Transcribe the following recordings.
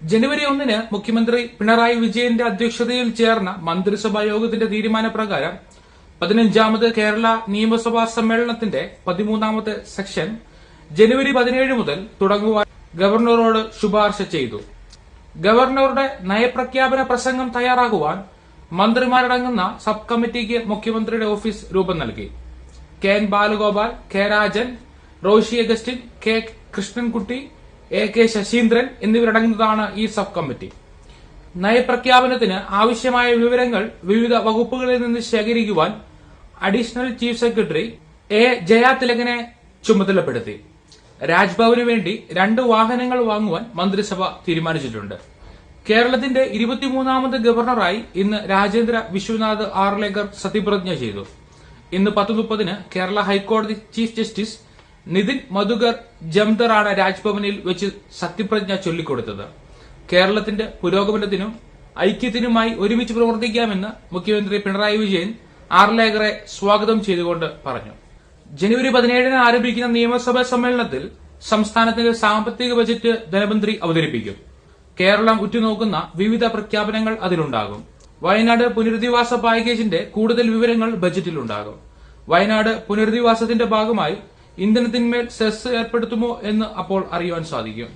ജനുവരി ഒന്നിന് മുഖ്യമന്ത്രി പിണറായി വിജയന്റെ അധ്യക്ഷതയിൽ ചേർന്ന മന്ത്രിസഭാ യോഗത്തിന്റെ തീരുമാനപ്രകാരം പതിനഞ്ചാമത് കേരള നിയമസഭാ സമ്മേളനത്തിന്റെ പതിമൂന്നാമത്തെ സെക്ഷൻ ജനുവരി പതിനേഴ് മുതൽ തുടങ്ങുവാൻ ഗവർണറോട് ശുപാർശ ചെയ്തു. ഗവർണറുടെ നയപ്രഖ്യാപന പ്രസംഗം തയ്യാറാകുവാൻ മന്ത്രിമാരടങ്ങുന്ന സബ് കമ്മിറ്റിക്ക് മുഖ്യമന്ത്രിയുടെ ഓഫീസ് രൂപം നൽകി. K N Balagopal K Rajan Roshi Augustine K Krishnankutty A K Saseendran എന്നിവരടങ്ങുന്നതാണ് ഈ സബ് കമ്മിറ്റി. നയപ്രഖ്യാപനത്തിന് ആവശ്യമായ വിവരങ്ങൾ വിവിധ വകുപ്പുകളിൽ നിന്ന് ശേഖരിക്കുവാൻ അഡീഷണൽ ചീഫ് സെക്രട്ടറി എ ജയാതിലകനെ ചുമതലപ്പെടുത്തി. രാജ്ഭവന് വേണ്ടി രണ്ട് വാഹനങ്ങൾ വാങ്ങുവാൻ മന്ത്രിസഭ തീരുമാനിച്ചിട്ടുണ്ട്. കേരളത്തിന്റെ ഇരുപത്തിമൂന്നാമത് ഗവർണറായി ഇന്ന് രാജേന്ദ്ര വിശ്വനാഥ് ആർലേക്കർ സത്യപ്രതിജ്ഞ ചെയ്തു. ഇന്ന് പത്ത് മുപ്പതിന് കേരള ഹൈക്കോടതി ചീഫ് ജസ്റ്റിസ് നിതിൻ മധുകർ ജംദറാണ് രാജ്ഭവനിൽ വെച്ച് സത്യപ്രതിജ്ഞ ചൊല്ലിക്കൊടുത്തത്. കേരളത്തിന്റെ പുരോഗമനത്തിനും ഐക്യത്തിനുമായി ഒരുമിച്ച് പ്രവർത്തിക്കാമെന്ന് മുഖ്യമന്ത്രി പിണറായി വിജയൻ ആർലേഖറെ സ്വാഗതം ചെയ്തുകൊണ്ട് പറഞ്ഞു. ജനുവരി പതിനേഴിന് ആരംഭിക്കുന്ന നിയമസഭാ സമ്മേളനത്തിൽ സംസ്ഥാനത്തിന്റെ സാമ്പത്തിക ബജറ്റ് ധനമന്ത്രി അവതരിപ്പിക്കും. കേരളം ഉറ്റുനോക്കുന്ന വിവിധ പ്രഖ്യാപനങ്ങൾ അതിലുണ്ടാകും. വയനാട് പുനരധിവാസ പാക്കേജിന്റെ കൂടുതൽ വിവരങ്ങൾ ബജറ്റിലുണ്ടാകും. വയനാട് പുനരധിവാസത്തിന്റെ ഭാഗമായി ഇന്ധനത്തിന്മേൽ സെസ് ഏർപ്പെടുത്തുമോ എന്ന് അപ്പോൾ അറിയുവാൻ സാധിക്കും.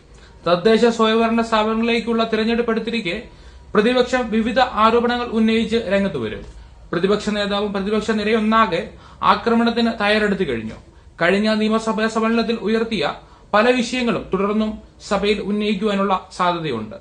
തദ്ദേശ സ്വയംഭരണ സ്ഥാപനങ്ങളിലേക്കുള്ള തിരഞ്ഞെടുപ്പ് എടുത്തിരിക്കെ പ്രതിപക്ഷം വിവിധ ആരോപണങ്ങൾ ഉന്നയിച്ച് രംഗത്ത് വരും. പ്രതിപക്ഷ നേതാവും പ്രതിപക്ഷ നിരയൊന്നാകെ ആക്രമണത്തിന് തയ്യാറെടുത്തു കഴിഞ്ഞു. കഴിഞ്ഞ നിയമസഭാ സമ്മേളനത്തിൽ ഉയർത്തിയ പല വിഷയങ്ങളും തുടർന്നും സഭയിൽ ഉന്നയിക്കുവാനുള്ള സാധ്യതയുണ്ട്.